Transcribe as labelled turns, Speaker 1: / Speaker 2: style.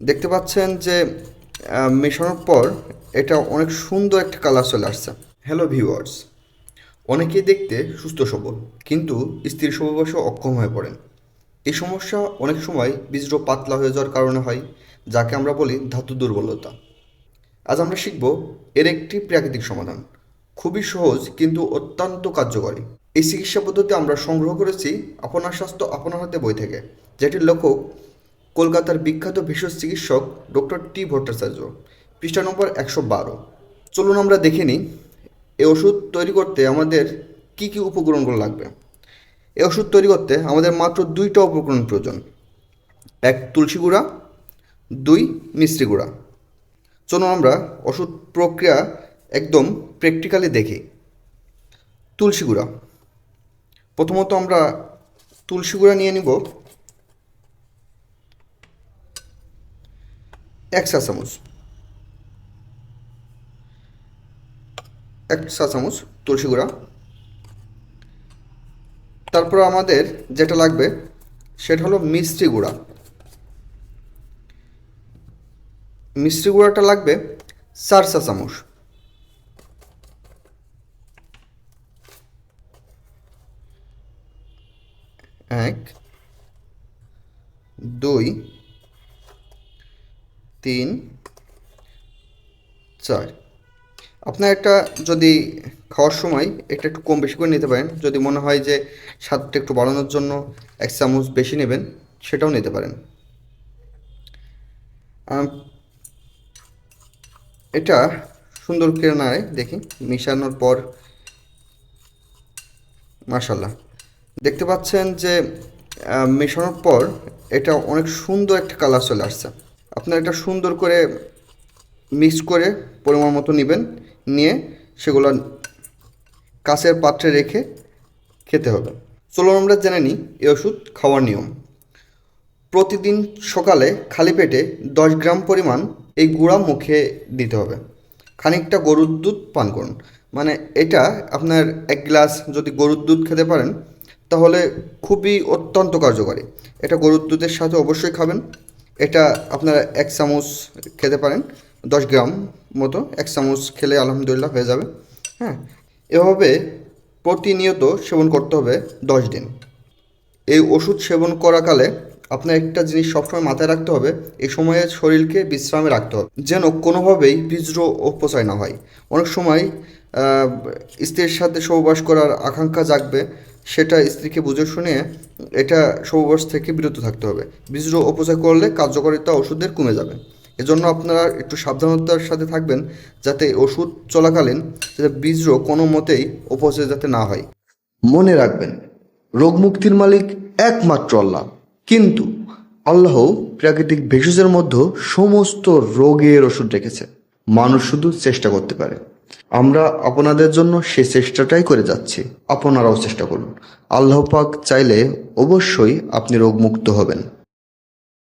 Speaker 1: দেখতে পাচ্ছেন যে মেশানোর পর এটা অনেক সুন্দর একটা কালার চলে আসছে। হ্যালো ভিউয়ার্স অনেকেই দেখতে সুস্থ সবল, কিন্তু স্ত্রীর সহবাসে অক্ষম হয়ে পড়েন। এই সমস্যা অনেক সময় বীজ্র পাতলা হয়ে যাওয়ার কারণে হয়, যাকে আমরা বলি ধাতু দুর্বলতা। আজ আমরা শিখব এর একটি প্রাকৃতিক সমাধান। খুবই সহজ, কিন্তু অত্যন্ত কার্যকরী। এই চিকিৎসা পদ্ধতি আমরা সংগ্রহ করেছি আপনার স্বাস্থ্য আপনার হাতে বই থেকে, যেটির লেখক কলকাতার বিখ্যাত ভেষজ চিকিৎসক ডক্টর টি ভট্টাচার্য। পৃষ্ঠা নম্বর একশো বারো। চলুন আমরা দেখে নিই এই ওষুধ তৈরি করতে আমাদের কি কি উপকরণগুলো লাগবে? এই ওষুধ তৈরি করতে আমাদের মাত্র দুইটা উপকরণ প্রয়োজন। এক, তুলসী গুঁড়া। দুই, মিষ্টি গুঁড়া। চলুন আমরা ওষুধ প্রক্রিয়া একদম প্র্যাকটিক্যালি দেখি। তুলসী গুঁড়া। প্রথমত আমরা তুলসী গুঁড়া নিয়ে নিব। এক চা চামচ। এক চা চামচ তুলসী গুঁড়া। তারপর আমাদের যেটা লাগবে সেটা হলো মিষ্টি গুঁড়া। মিষ্টি গুঁড়াটা লাগবে চার চা চামচ। এক, দুই তিন, চার। আপনার একটা যদি খাওয়ার সময় এটা একটু কম বেশি করে নিতে পারেন, যদি মনে হয় যে স্বাদটা একটু বাড়ানোর জন্য এক চামচ বেশি নেবেন, সেটাও নিতে পারেন। এটা সুন্দর করে নাড়ে দেখি, মিশানোর পর মাশাল্লাহ দেখতে পাচ্ছেন যে মেশানোর পর এটা অনেক সুন্দর একটা কালার চলে আসছে। আপনার এটা সুন্দর করে মিক্স করে পরিমাণ মতো নেবেন, নিয়ে সেগুলো কাঁচের পাত্রে রেখে খেতে হবে। চলুন আমরা জেনে নিই এই ওষুধ খাওয়ার নিয়ম। প্রতিদিন সকালে খালি পেটে দশ গ্রাম পরিমাণ এই গুঁড়া মুখে দিতে হবে। খানিকটা গরুর দুধ পান করুন। মানে এটা আপনার এক গ্লাস যদি গরুর দুধ খেতে পারেন, তাহলে খুবই অত্যন্ত কার্যকরী। এটা গরুর দুধের সাথে অবশ্যই খাবেন। এটা আপনারা এক চামচ খেতে পারেন, দশ গ্রাম মতো এক চামচ খেলে আলহামদুলিল্লাহ হয়ে যাবে। হ্যাঁ এভাবে প্রতিনিয়ত সেবন করতে হবে দশ দিন। এই ওষুধ সেবন করাকালে আপনার একটা জিনিস সবসময় মাথায় রাখতে হবে এই সময়ে শরীরকে বিশ্রামে রাখতে হবে, যেন কোনোভাবেই বীজ্র অপচয় না হয়। অনেক সময় স্ত্রীর সাথে সহবাস করার আকাঙ্ক্ষা জাগবে, সেটা স্ত্রীকে বুঝে শুনে এটা সহবাস থেকে বিরত থাকতে হবে। বীজ্র অপচয় করলে কার্যকারিতা ওষুধের কমে যাবে। এজন্য আপনারা একটু সাবধানতার সাথে থাকবেন, যাতে ওষুধ চলাকালীন যাতে বীজ্র কোনো মতেই অপচয় যাতে না হয়।
Speaker 2: মনে রাখবেন রোগ মুক্তির মালিক একমাত্র আল্লাহ। কিন্তু আল্লাহ প্রাকৃতিক ভেষজের মধ্যে সমস্ত রোগের ওষুধ রেখেছে। মানুষ শুধু চেষ্টা করতে পারে। আমরা আপনাদের জন্য সে চেষ্টাটাই করে যাচ্ছি। আপনারাও চেষ্টা করুন। আল্লাহ পাক চাইলে অবশ্যই আপনি রোগমুক্ত হবেন।